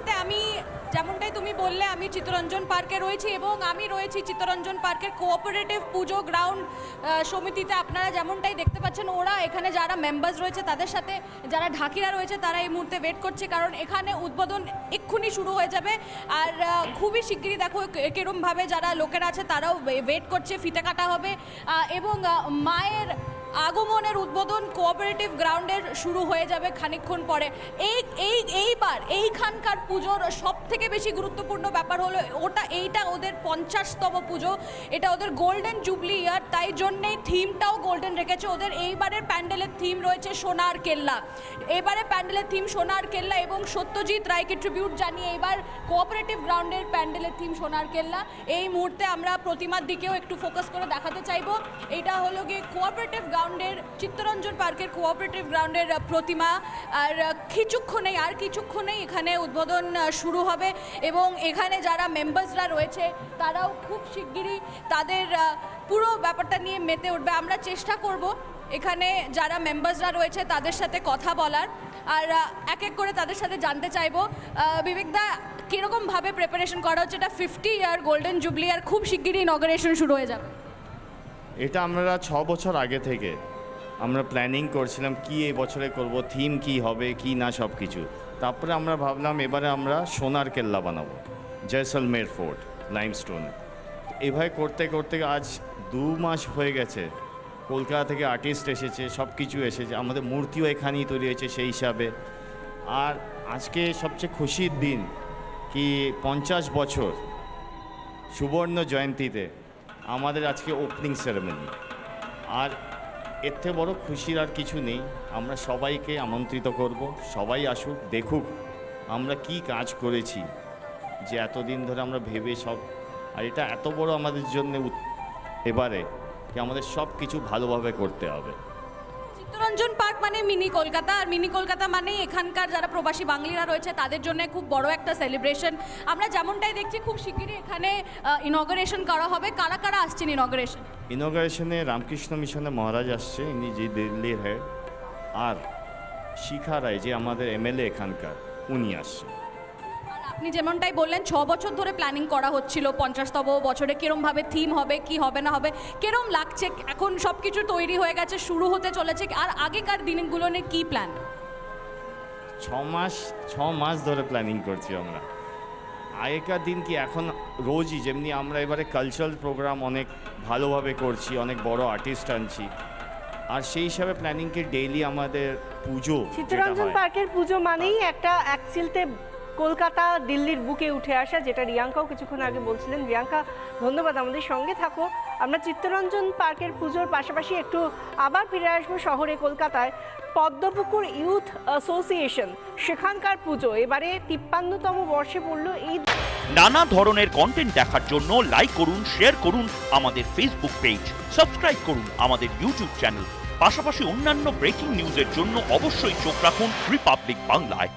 মুহূর্তে আমি যেমনটাই তুমি বললে, আমি চিত্তরঞ্জন পার্কে রয়েছি এবং আমি রয়েছি চিত্তরঞ্জন পার্কের কোঅপারেটিভ পুজো গ্রাউন্ড সমিতিতে। আপনারা যেমনটাই দেখতে পাচ্ছেন, ওরা এখানে যারা মেম্বার্স রয়েছে তাদের সাথে, যারা ঢাকিরা রয়েছে, তারা এই মুহূর্তে ওয়েট করছে কারণ এখানে উদ্বোধন এক্ষুনি শুরু হয়ে যাবে। আর খুবই শিগগিরই দেখো কেরমভাবে যারা লোকেরা আছে তারাও ওয়েট করছে, ফিতে কাটা হবে। এবং মায়ের আগমনের উদ্বোধন কোঅপারেটিভ গ্রাউন্ডের শুরু হয়ে যাবে খানিকক্ষণ পরে। এই এই, এইবার, এইখানকার পুজোর সব থেকে বেশি গুরুত্বপূর্ণ ব্যাপার হলো, ওটা, এইটা ওদের পঞ্চাশতম পুজো। এটা ওদের গোল্ডেন জুবলি ইয়ার তাই জন্যেই থিমটাও গোল্ডেন রেখেছে। ওদের এইবারের প্যান্ডেলের থিম রয়েছে সোনার কেল্লা। এবারে প্যান্ডেলের থিম সোনার কেল্লা এবং সত্যজিৎ রায়কে ট্রিবিউট জানিয়ে এবার কোঅপারেটিভ গ্রাউন্ডের প্যান্ডেলের থিম সোনার কেল্লা। এই মুহূর্তে আমরা প্রতিমার দিকেও একটু ফোকাস করে দেখাতে চাইব। এইটা হলো গিয়ে কোঅপারেটিভ গ্রাউন্ডের চিত্তরঞ্জন পার্কের কোঅপারেটিভ গ্রাউন্ডের প্রতিমা। আর কিছুক্ষণেই আর কিছুক্ষণেই এখানে উদ্বোধন শুরু হবে। এবং এখানে যারা মেম্বার্সরা রয়েছে, তারাও খুব শিগগিরই তাদের পুরো ব্যাপারটা নিয়ে মেতে উঠবে। আমরা চেষ্টা করব এখানে যারা মেম্বার্সরা রয়েছে, তাদের সাথে কথা বলার। আর এক এক করে তাদের সাথে জানতে চাইব। বিবেকদা কীরকমভাবে প্রিপারেশন করা হচ্ছে? এটা ফিফটি ইয়ার গোল্ডেন জুবলি আর খুব শিগগিরই ইনগ্রেশন শুরু হয়ে যাবে। এটা আমরা ছ বছর আগে থেকে আমরা প্ল্যানিং করছিলাম কি এই বছরে করব থিম কি হবে, কি না সব কিছু তারপরে আমরা ভাবলাম এবারে আমরা সোনার কেল্লা বানাবো, জয়সলমের ফোর্ট লাইমস্টোন এভাবে করতে করতে আজ দু মাস হয়ে গেছে। কলকাতা থেকে আর্টিস্ট এসেছে সব কিছু এসেছে, আমাদের মূর্তিও এখানেই তৈরি হয়েছে সেই হিসাবে। আর আজকে সবচেয়ে খুশির দিন কি পঞ্চাশ বছর সুবর্ণ জয়ন্তীতে আমাদের আজকে ওপেনিং সেরেমনি আর এর থেকে বড় খুশির আর কিছু নেই। আমরা সবাইকে আমন্ত্রিত করব, সবাই আসুক, দেখুক আমরা কি কাজ করেছি, যে এতদিন ধরে আমরা ভেবে সব, আর এটা এত বড় আমাদের জন্য এবারে যে আমাদের সব কিছু ভালোভাবে করতে হবে। চিত্তরঞ্জন পার্ক মানে মিনি কলকাতা, আর মিনি কলকাতা মানেই এখানকার যারা প্রবাসী বাঙালিরা রয়েছে, তাদের জন্য খুব বড় একটা সেলিব্রেশন আমরা যেমনটাই দেখছি, খুব শিগগিরই এখানে ইনগ্রেশন করা হবে। কারা কারা আসছেন ইনগ্রেশন ইনোগ্রেশনে রামকৃষ্ণ মিশনে মহারাজ আসছে, ইনি যে দিল্লির হেড আর শিখা রায়, যে আমাদের এমএলএ এখানকার, উনি আসছে আপনি যেমনটাই বললেন ছ বছর ধরে প্ল্যানিং করা হচ্ছিল। পঞ্চাশতম বছরে কিরমভাবে থিম হবে কি হবে না হবে কিরম লাগছে এখন সব কিছু তৈরি হয়ে গেছে শুরু হতে চলেছে আর আগেকার দিনগুলো নিয়ে কী প্ল্যান ছ মাস ছ মাস ধরে প্ল্যানিং করছি আমরা। আগেকার দিন কি এখন রোজই যেমনি আমরা এবারে কালচারাল প্রোগ্রাম অনেক ভালোভাবে করছি অনেক বড় আর্টিস্ট আনছি। আর সেই হিসাবে প্ল্যানিংকে ডেইলি আমাদের পুজো চিত্তরঞ্জন পার্কের পুজো মানেই একটা অ্যাক্সিলতে কলকাতা দিল্লির বুকে উঠে আসা, যেটা রিয়াঙ্কাও কিছুক্ষণ আগে বলছিলেন। রিয়াঙ্কা, ধন্যবাদ, আমাদের সঙ্গে থাকো। আমরা চিত্তরঞ্জন পার্কের পুজোর পাশাপাশি একটু আবার ফিরে আসব শহরে, কলকাতায়। পদ্মপুকুর ইউথ অ্যাসোসিয়েশন, সেখানকার পুজো। এবারে তিপ্পান্নতম বর্ষে পড়ল এই নানা ধরনের কন্টেন্ট দেখার জন্য লাইক করুন শেয়ার করুন আমাদের ফেসবুক পেজ সাবস্ক্রাইব করুন আমাদের ইউটিউব চ্যানেল পাশাপাশি অন্যান্য ব্রেকিং নিউজের জন্য অবশ্যই চোখ রাখুন রিপাবলিক বাংলায়